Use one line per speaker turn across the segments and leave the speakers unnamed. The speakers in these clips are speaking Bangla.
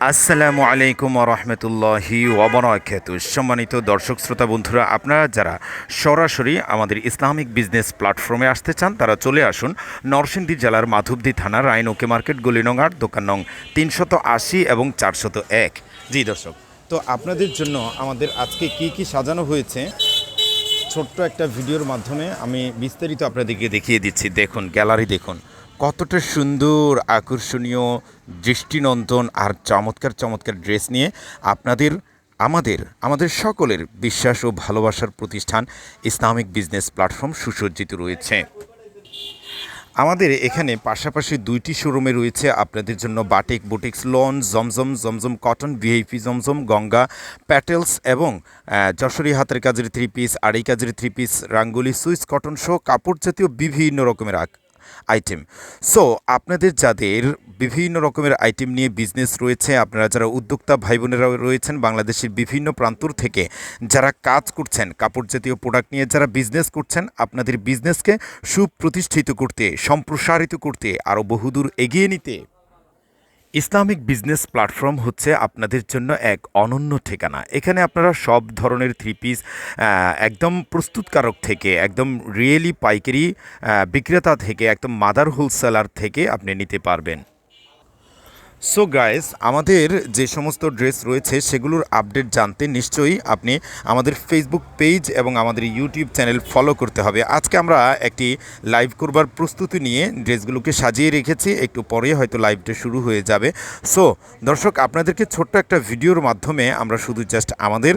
আসসালামু আলাইকুম রহমতুল্লাহি ওবরাকাতু সম্মানিত দর্শক, শ্রোতা, বন্ধুরা, আপনারা যারা সরাসরি আমাদের ইসলামিক বিজনেস প্ল্যাটফর্মে আসতে চান, তারা চলে আসুন নরসিংদী জেলার মাধবদী থানার রাইন ওকে মার্কেট, গলিনঙ্গার, দোকান নং তিনশত আশি এবং চারশত এক। জি, দর্শক, তো আপনাদের জন্য আমাদের আজকে কি কি সাজানো হয়েছে ছোট্ট একটা ভিডিওর মাধ্যমে আমি বিস্তারিত আপনাদেরকে দেখিয়ে দিচ্ছি। দেখুন, গ্যালারি দেখুন। কতটা সুন্দর, আকর্ষণীয়, দৃষ্টিনন্দন আর চমৎকার চমৎকার ড্রেস নিয়ে আপনাদের, আমাদের আমাদের সকলের বিশ্বাস ও ভালোবাসার প্রতিষ্ঠান ইসলামিক বিজনেস প্ল্যাটফর্ম সুসজ্জিত রয়েছে। আমাদের এখানে পাশাপাশি দুইটি শোরুমে রয়েছে আপনাদের জন্য batik boutiques, lawn, Zamzam Zamzam cotton, VIP Zamzam, Ganga, Patels এবং যশোরী হাতের কাজের থ্রি পিস আড়াই কাজের three piece Rangoli Swiss cotton সহ কাপড় জাতীয় বিভিন্ন রকমের আক- আইটেম সো আপনাদের যাদের বিভিন্ন রকমের আইটেম নিয়ে বিজনেস রয়েছে, আপনারা যারা উদ্যোক্তা ভাই বোনেরা রয়েছেন বাংলাদেশের বিভিন্ন প্রান্তর থেকে, যারা কাজ করছেন, কাপড় জাতীয় প্রোডাক্ট নিয়ে যারা বিজনেস করছেন, আপনাদের বিজনেসকে সুপ্রতিষ্ঠিত করতে, সম্প্রসারিত করতে আরও বহুদূর এগিয়ে নিতে ইসলামিক বিজনেস প্ল্যাটফর্ম হচ্ছে আপনাদের জন্য এক অনন্য ঠিকানা। এখানে আপনারা সব ধরনের থ্রি পিস একদম প্রস্তুতকারক থেকে, একদম রিয়েলি পাইকারি বিক্রেতা থেকে, একদম মাদার হোলসেলার থেকে আপনি নিতে পারবেন। সো গাইস আমাদের যে সমস্ত ড্রেস রয়েছে, সেগুলোর আপডেট জানতে নিশ্চয়ই আপনি আমাদের ফেসবুক পেজ এবং আমাদের ইউটিউব চ্যানেল ফলো করতে হবে। আজকে আমরা একটি লাইভ করবার প্রস্তুতি নিয়ে ড্রেসগুলোকে সাজিয়ে রেখেছি। একটু পরে হয়তো লাইভটা শুরু হয়ে যাবে। সো দর্শক, আপনাদেরকে ছোট্ট একটা ভিডিওর মাধ্যমে আমরা শুধু জাস্ট আমাদের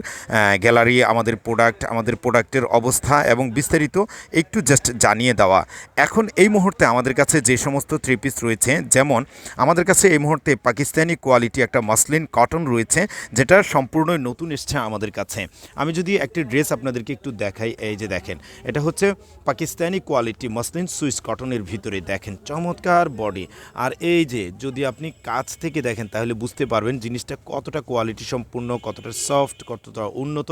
গ্যালারি আমাদের প্রোডাক্ট আমাদের প্রোডাক্টের অবস্থা এবং বিস্তারিত একটু জাস্ট জানিয়ে দেওয়া। এখন এই মুহূর্তে আমাদের কাছে যে সমস্ত থ্রি পিস রয়েছে, যেমন আমাদের কাছে এই মুহূর্তে পাকিস্তানি কোয়ালিটি একটা মাসলিন কটন রয়েছে, যেটা সম্পূর্ণ নতুন এসছে আমাদের কাছে। আমি যদি একটি ড্রেস আপনাদেরকে একটু দেখাই, এই যে দেখেন, এটা হচ্ছে পাকিস্তানি কোয়ালিটি মাসলিন সুইস কটনের ভিতরে দেখেন, চমৎকার বডি। আর এই যে, যদি আপনি কাছ থেকে দেখেন, তাহলে বুঝতে পারবেন জিনিসটা কতটা কোয়ালিটি সম্পূর্ণ, কতটা সফট, কতটা উন্নত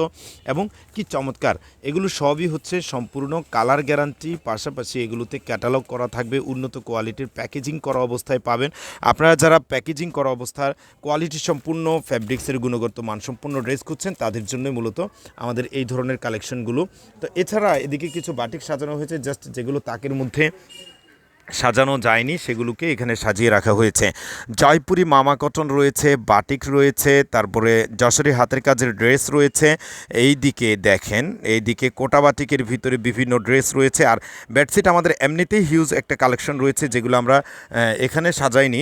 এবং কি চমৎকার। এগুলো সবই হচ্ছে সম্পূর্ণ কালার গ্যারান্টি, পাশাপাশি এগুলোতে ক্যাটালগ করা থাকবে, উন্নত কোয়ালিটির প্যাকেজিং করা অবস্থায় পাবেন। আপনারা যারা প্যাকেজিং করা অবস্থার কোয়ালিটি সম্পূর্ণ, ফ্যাব্রিক্সের গুণগত মানসম্পন্ন ড্রেস খুঁজছেন, তাদের জন্যই মূলত আমাদের এই ধরনের কালেকশনগুলো। তো এছাড়া এদিকে কিছু বাটিক সাজানো হয়েছে, জাস্ট যেগুলো তাকের মধ্যে সাজানো যায়নি, সেগুলোকে এখানে সাজিয়ে রাখা হয়েছে। জয়পুরি মামা কটন রয়েছে, বাটিক রয়েছে, তারপরে যশোরী হাতের কাজের ড্রেস রয়েছে। এই দিকে দেখেন এই দিকে কোটা বাটিকের ভিতরে বিভিন্ন ড্রেস রয়েছে, আর বেডশিট আমাদের এমনিতেই হিউজ একটা কালেকশন রয়েছে, যেগুলো আমরা এখানে সাজাইনি।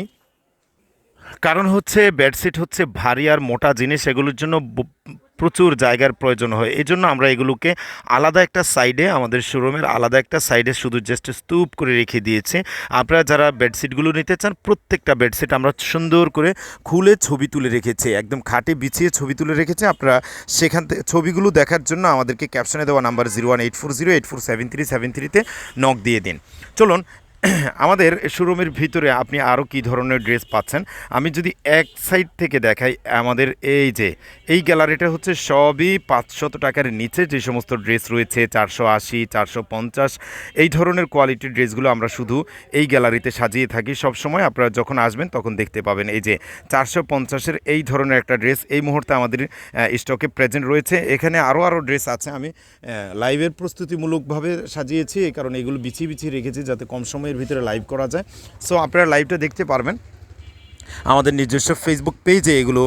কারণ হচ্ছে বেডশিট হচ্ছে ভারী আর মোটা জিনিস, এগুলোর জন্য প্রচুর জায়গার প্রয়োজন হয়। এই জন্য আমরা এগুলোকে আলাদা একটা সাইডে, আমাদের শোরুমের আলাদা একটা সাইডে শুধু জাস্ট স্তূপ করে রেখে দিয়েছি। আপনারা যারা বেডশিটগুলো নিতে চান, প্রত্যেকটা বেডশিট আমরা সুন্দর করে খুলে ছবি তুলে রেখেছি। একদম খাটে বিছিয়ে ছবি তুলে রেখেছি। আপনারা সেখান থেকে ছবিগুলো দেখার জন্য আমাদেরকে ক্যাপশনে দেওয়া number zero one eight four zero eight four seven three seven থ্রিতে নক দিয়ে দিন। চলুন আমাদের শোরুমের ভিতরে আপনি আরও কী ধরনের ড্রেস পাচ্ছেন? আমি যদি এক সাইড থেকে দেখাই, আমাদের এই যে, এই গ্যালারিটা হচ্ছে সবই পাঁচশত টাকার নিচে যে সমস্ত ড্রেস রয়েছে, চারশো আশি, চারশো পঞ্চাশ, এই ধরনের কোয়ালিটির ড্রেসগুলো আমরা শুধু এই গ্যালারিতে সাজিয়ে থাকি। সব সময় আপনারা যখন আসবেন তখন দেখতে পাবেন এই যে, চারশো পঞ্চাশের এই ধরনের একটা ড্রেস এই মুহূর্তে আমাদের স্টকে প্রেজেন্ট রয়েছে। এখানে আরও আরও ড্রেস আছে। আমি লাইভের প্রস্তুতিমূলকভাবে সাজিয়েছি, এই কারণে এগুলো বিছিয়ে বিছিয়ে রেখেছি যাতে কম সময়ের ভিতরে লাইভ করা যায়। সো আপনারা লাইভটা দেখতে পারবেন। আমাদের নিজস্ব ফেসবুক পেজে এগুলো